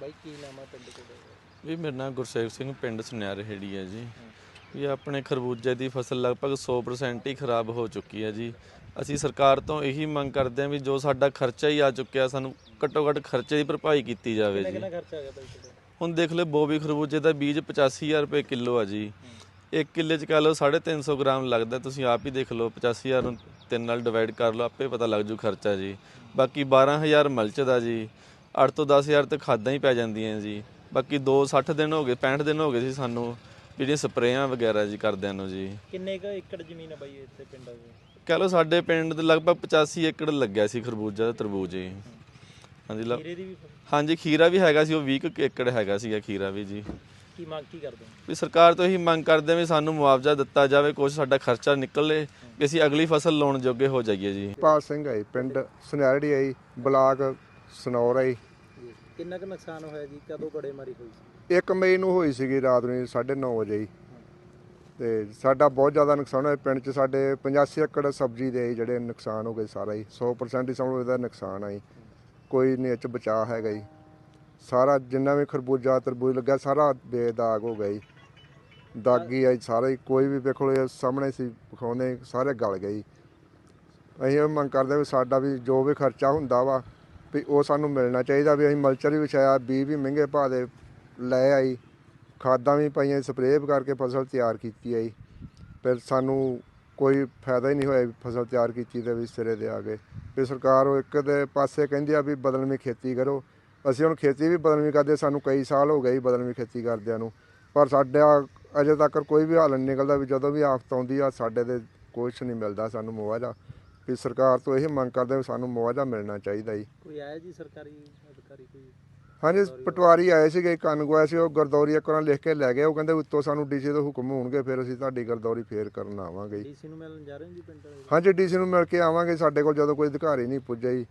ਬਾਈ ਕੀ ਨਾਮ ਆ ਪਿੰਡ ਕੋਲ ਵੀ ਮੇਰਾ ਨਾਮ ਗੁਰਸੇਵ ਸਿੰਘ ਪਿੰਡ ਸੁਨਿਆਰ ਹੇੜੀ ਹੈ ਜੀ। ਵੀ ਆਪਣੇ ਖਰਬੂਜੇ ਦੀ ਫਸਲ ਲਗਭਗ 100% ਹੀ ਖਰਾਬ ਹੋ ਚੁੱਕੀ ਹੈ ਜੀ। ਅਸੀਂ ਸਰਕਾਰ ਤੋਂ ਇਹੀ ਮੰਗ ਕਰਦੇ ਹਾਂ ਵੀ ਜੋ ਸਾਡਾ ਖਰਚਾ ਹੀ ਆ ਚੁੱਕਿਆ ਸਾਨੂੰ ਘੱਟੋ ਘੱਟ ਖਰਚੇ ਦੀ ਭਰਪਾਈ ਕੀਤੀ ਜਾਵੇ ਜੀ। ਕਿੰਨਾ ਖਰਚਾ ਆ ਗਿਆ ਬਾਈ ਤੁਹਾਡਾ? ਹੁਣ ਦੇਖ ਲਓ ਬੋਬੀ ਖਰਬੂਜੇ ਦਾ ਬੀਜ 85000 ਰੁਪਏ ਕਿਲੋ ਆ ਜੀ। ਇੱਕ ਕਿੱਲੇ ਚ ਕਹ ਲਓ 350 ਗ੍ਰਾਮ ਲੱਗਦਾ ਤੁਸੀਂ ਆਪ ਹੀ ਦੇਖ ਲਓ 85000 ਨੂੰ ਤਿੰਨ ਨਾਲ ਡਿਵਾਈਡ ਕਰ ਲਓ ਆਪੇ ਪਤਾ ਲੱਗ ਜੂ ਖਰਚਾ ਜੀ। ਬਾਕੀ 12000 ਮਲਚ ਦਾ ਜੀ। 8 ਤੋਂ 10000 ਤੱਕ ਖਾਦਾਂ ਹੀ ਪੈ ਜਾਂਦੀਆਂ ਜੀ। ਬਾਕੀ 2 60 ਦਿਨ ਹੋ ਗਏ 65 ਦਿਨ ਹੋ ਗਏ ਸੀ ਸਾਨੂੰ ਜਿਹੜੀਆਂ ਸਪਰੇਆਂ ਵਗੈਰਾ ਜੀ ਕਰਦਿਆਂ ਨੂੰ ਜੀ। ਕਿੰਨੇ ਕੁ ਏਕੜ ਜ਼ਮੀਨ ਆ ਬਾਈ ਇੱਥੇ ਪਿੰਡ ਦੇ ਕਹ ਲਓ ਸਾਡੇ ਪਿੰਡ ਦੇ ਲਗਭਗ 85 ਏਕੜ ਲੱਗਿਆ ਸੀ ਖਰਬੂਜਾ ਤੇ ਤਰਬੂਜ ਜੀ। ਹਾਂਜੀ ਲ- ਖੀਰੇ ਦੀ ਵੀ ਫਸਲ। ਹਾਂਜੀ ਖੀਰਾ ਵੀ ਹੈਗਾ ਸੀ ਉਹ 20 ਕੁ ਏਕੜ ਹੈਗਾ ਸੀਗਾ ਖੀਰਾ ਵੀ ਜੀ। ਕੀ ਮੰਗ ਕੀ ਕਰਦੇ ਹੋ? ਵੀ ਸਰਕਾਰ ਤੋਂ ਇਹੀ ਮੰਗ ਕਰਦੇ ਵੀ ਸਾਨੂੰ ਮੁਆਵਜ਼ਾ ਦਿੱਤਾ ਜਾਵੇ ਕੁਛ ਸਾਡਾ ਖਰਚਾ ਨਿਕਲੇ ਵੀ ਅਸੀਂ ਅਗਲੀ ਫਸਲ ਲਾਉਣ ਜੋਗੇ ਹੋ ਜਾਈਏ ਜੀ। ਪਾਲ ਸਿੰਘ ਜੀ, ਪਿੰਡ ਸੁਨਿਆਰੜੀ ਆਈ ਬਲਾਕ ਸਨੌਰ ਆਈ ਕਿੰਨਾ ਕੁ ਨੁਕਸਾਨ ਹੋਇਆ ਜੀ? ਕਦੋਂ ਗੜੇਮਾਰੀ ਹੋਈ ਸੀ? 1 ਮਈ ਨੂੰ ਹੋਈ ਸੀਗੀ ਰਾਤ ਨੂੰ 9:30 ਵਜੇ ਹੀ ਤੇ ਸਾਡਾ ਬਹੁਤ ਜ਼ਿਆਦਾ ਨੁਕਸਾਨ ਹੋਇਆ। ਪਿੰਡ 'ਚ ਸਾਡੇ 85 ਏਕੜ ਸਬਜ਼ੀ ਦੇ ਜਿਹੜੇ ਨੁਕਸਾਨ ਹੋ ਗਏ ਸਾਰਾ ਹੀ 100% ਹੀ ਸਮਝੋ ਇਹਦਾ ਨੁਕਸਾਨ ਆ ਜੀ। ਕੋਈ ਨਹੀਂ ਇਹ 'ਚ ਬਚਾ ਹੈਗਾ ਜੀ। ਸਾਰਾ ਜਿੰਨਾ ਵੀ ਖਰਬੂਜਾ, ਤਰਬੂਜ ਲੱਗਾ, ਸਾਰਾ ਬੇਦਾਗ ਹੋ ਗਿਆ ਜੀ। ਦਾਗੀ ਆਈ ਸਾਰਾ। ਹੀ ਕੋਈ ਵੀ ਵੇਖੋ ਇਹ ਸਾਹਮਣੇ ਸੀ ਵਿਖਾਉਂਦੇ ਸਾਰੇ ਗਲ ਗਏ ਜੀ। ਅਸੀਂ ਇਹ ਮੰਗ ਕਰਦੇ ਵੀ ਸਾਡਾ ਵੀ ਜੋ ਵੀ ਖਰਚਾ ਹੁੰਦਾ ਵਾ ਵੀ ਉਹ ਸਾਨੂੰ ਮਿਲਣਾ ਚਾਹੀਦਾ ਵੀ ਅਸੀਂ ਮਲਚਰ ਵੀ ਵਿਛਾਇਆ ਬੀ ਵੀ ਮਹਿੰਗੇ ਭਾਅ ਦੇ ਲੈ ਆਈ, ਖਾਦਾਂ ਵੀ ਪਾਈਆਂ ਸਪਰੇਅ ਕਰਕੇ ਫਸਲ ਤਿਆਰ ਕੀਤੀ ਆਈ। ਫਿਰ ਸਾਨੂੰ ਕੋਈ ਫਾਇਦਾ ਹੀ ਨਹੀਂ ਹੋਇਆ ਵੀ ਫਸਲ ਤਿਆਰ ਕੀਤੀ ਤੇ ਵੀ ਸਿਰੇ ਦੇ ਆ ਗਏ। ਵੀ ਸਰਕਾਰ ਉਹ ਇੱਕ ਦੇ ਪਾਸੇ ਕਹਿੰਦੀ ਆ ਵੀ ਬਦਲਵੀਂ ਖੇਤੀ ਕਰੋ। ਅਸੀਂ ਹੁਣ ਖੇਤੀ ਵੀ ਬਦਲਵੀਂ ਕਰਦੇ, ਸਾਨੂੰ ਕਈ ਸਾਲ ਹੋ ਗਏ ਬਦਲਵੀਂ ਖੇਤੀ ਕਰਦਿਆਂ ਨੂੰ। ਪਰ ਸਾਡਾ ਅਜੇ ਤੱਕ ਕੋਈ ਵੀ ਹੱਲ ਨਹੀਂ ਨਿਕਲਦਾ ਵੀ ਜਦੋਂ ਵੀ ਆਫਤ ਆਉਂਦੀ ਆ, ਸਾਡੇ ਤੇ ਕੁਛ ਨਹੀਂ ਮਿਲਦਾ ਸਾਨੂੰ ਮੁਆਵਜ਼ਾ। ਵੀ ਸਰਕਾਰ ਤੋਂ ਇਹ ਮੰਗ ਕਰਦੇ ਵੀ ਸਾਨੂੰ ਮੁਆਵਜ਼ਾ ਮਿਲਣਾ ਚਾਹੀਦਾ ਜੀ। ਕੋਈ ਆਇਆ ਜੀ ਸਰਕਾਰੀ ਅਧਿਕਾਰੀ ਕੋਈ? ਹਾਂਜੀ ਪਟਵਾਰੀ ਆਏ ਸੀਗੇ ਕਾਨੂੰਗੋਆ ਸੀ ਉਹ ਗਰਦੌਰੀ ਇੱਕ ਵਾਰ ਲਿਖ ਕੇ ਲੈ ਗਏ ਉਹ ਕਹਿੰਦੇ ਉੱਤੋਂ ਸਾਨੂੰ ਡੀਸੀ ਤੋਂ ਹੁਕਮ ਹੋਣਗੇ ਫਿਰ ਅਸੀਂ ਤੁਹਾਡੀ ਗਰਦੌਰੀ ਫੇਰ ਕਰਨ ਆਵਾਂਗੇ ਡੀਸੀ ਨੂੰ ਮਿਲਣ ਜਾ ਰਹੇ ਹੋ ਜੀ ਪਿੰਡ ਵਾਲੇ? ਹਾਂਜੀ ਡੀਸੀ ਨੂੰ ਮਿਲ ਕੇ ਆਵਾਂਗੇ ਸਾਡੇ ਕੋਲ ਜਦੋਂ ਕੋਈ ਅਧਿਕਾਰੀ ਨਹੀਂ ਪੁੱਜਿਆ ਜੀ।